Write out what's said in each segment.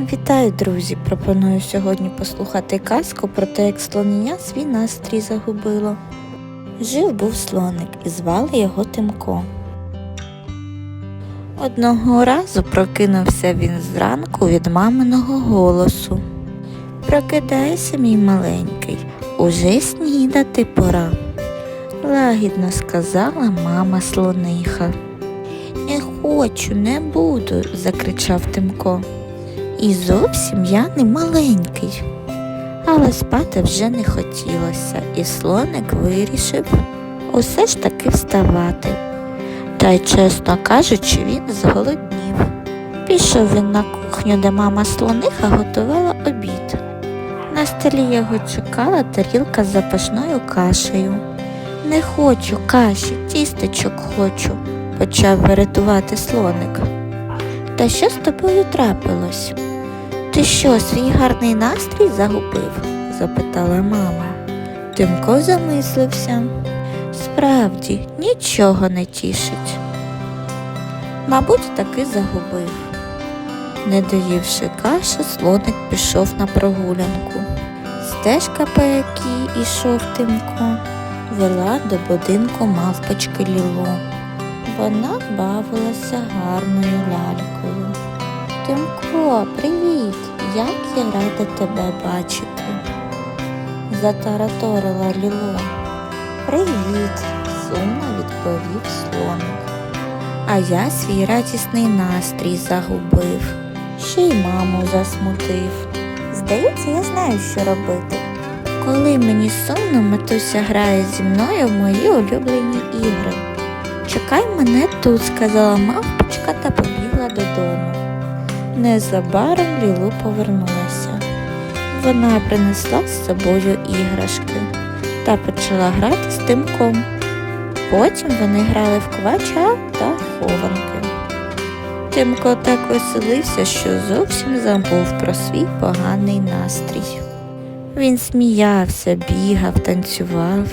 Вітаю, друзі! Пропоную сьогодні послухати казку про те, як слонення свій настрій загубило. Жив був слоник і звали його Тимко. Одного разу прокинувся він зранку від маминого голосу. Прокидайся, мій маленький, уже снідати пора. Лагідно сказала мама слониха. Не хочу, не буду, закричав Тимко. І зовсім я не маленький. Але спати вже не хотілося, і слоник вирішив усе ж таки вставати. Та й, чесно кажучи, він зголоднів. Пішов він на кухню, де мама слониха готувала обід. На столі його чекала тарілка з запашною кашею. Не хочу каші, тістечок хочу, почав врятувати слоник. Та що з тобою трапилось? Ти що, свій гарний настрій загубив? запитала мама. Тимко замислився. Справді, нічого не тішить. Мабуть, таки загубив. Не доївши каші, слоник пішов на прогулянку. Стежка, по якій ішов Тимко, вела до будинку мавпочки Ліло. Вона бавилася гарною лялькою. Тимко, привіт! Як я рада тебе бачити. Затараторила Ліло. Привіт, сумно відповів слоник. А я свій радісний настрій загубив, ще й маму засмутив. Здається, я знаю, що робити. Коли мені сумно, матуся грає зі мною в мої улюблені ігри. Чекай мене тут, сказала мавпочка та побігла додому. Незабаром Лілу повернулася. Вона принесла з собою іграшки та почала грати з тимком. Потім вони грали в квача та хованки. Тимко так веселився, що зовсім забув про свій поганий настрій. Він сміявся, бігав, танцював.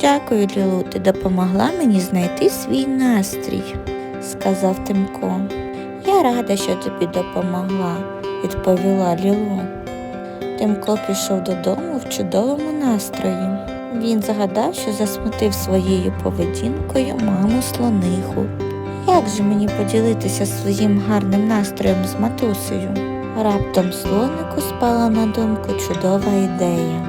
Дякую, Лілу, ти допомогла мені знайти свій настрій, сказав Тимко. Я рада, що тобі допомогла, відповіла Лілу. Тимко пішов додому в чудовому настрої. Він згадав, що засмутив своєю поведінкою маму слониху. Як же мені поділитися своїм гарним настроєм з матусею? Раптом слонику спала на думку чудова ідея.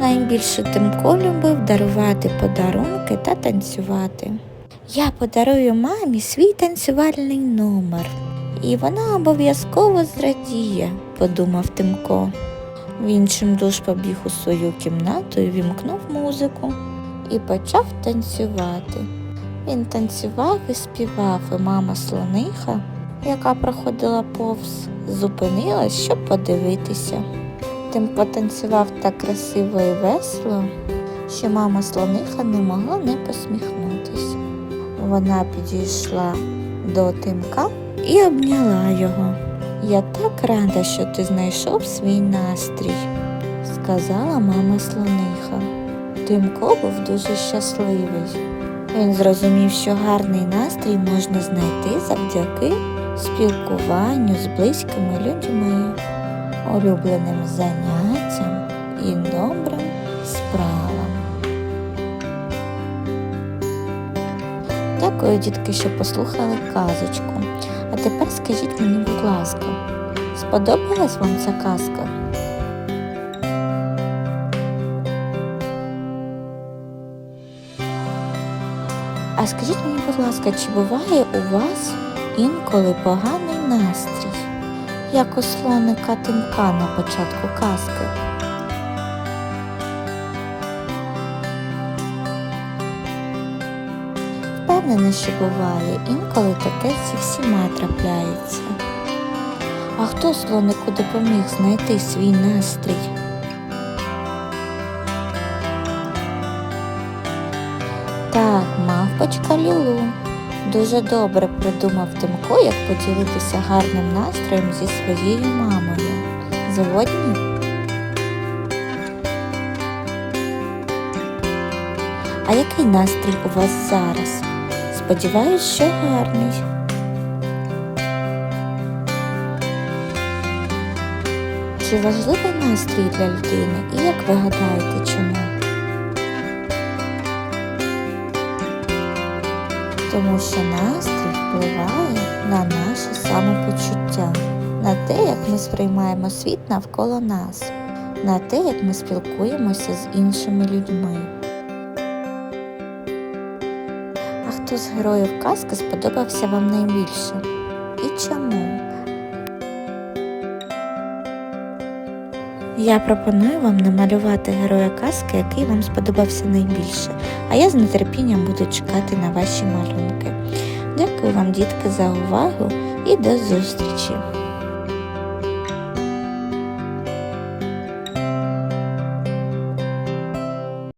Найбільше Тимко любив дарувати подарунки та танцювати. Я подарую мамі свій танцювальний номер, і вона обов'язково зрадіє, подумав Тимко. Він чимдуж побіг у свою кімнату і вімкнув музику і почав танцювати. Він танцював і співав, і мама слониха, яка проходила повз, зупинилась, щоб подивитися. Тим потанцював так красиво і весело, що мама слониха не могла не посміхнутись. Вона підійшла до тимка і обняла його. Я так рада, що ти знайшов свій настрій, сказала мама слониха. Тимко був дуже щасливий. Він зрозумів, що гарний настрій можна знайти завдяки спілкуванню з близькими людьми, улюбленим заняттям і добрим справам. Дякую, дітки, що послухали казочку. А тепер скажіть мені, будь ласка, сподобалась вам ця казка? А скажіть мені, будь ласка, чи буває у вас інколи поганий настрій, як у слоника тимка на початку казки? Впевнена, що буває, інколи таке зі всіма трапляється. А хто слонику допоміг знайти свій настрій? Так, мавпочка Лілу. Дуже добре придумав Тимко, як поділитися гарним настроєм зі своєю мамою. Згодні? А який настрій у вас зараз? Сподіваюсь, що гарний. Чи важливий настрій для людини? І як ви гадаєте, чому? Тому що настрій впливає на наше самопочуття, на те, як ми сприймаємо світ навколо нас, на те, як ми спілкуємося з іншими людьми. Хто з героїв казки сподобався вам найбільше? І чому? Я пропоную вам намалювати героя казки, який вам сподобався найбільше, а я з нетерпінням буду чекати на ваші малюнки. Дякую вам, дітки, за увагу і до зустрічі!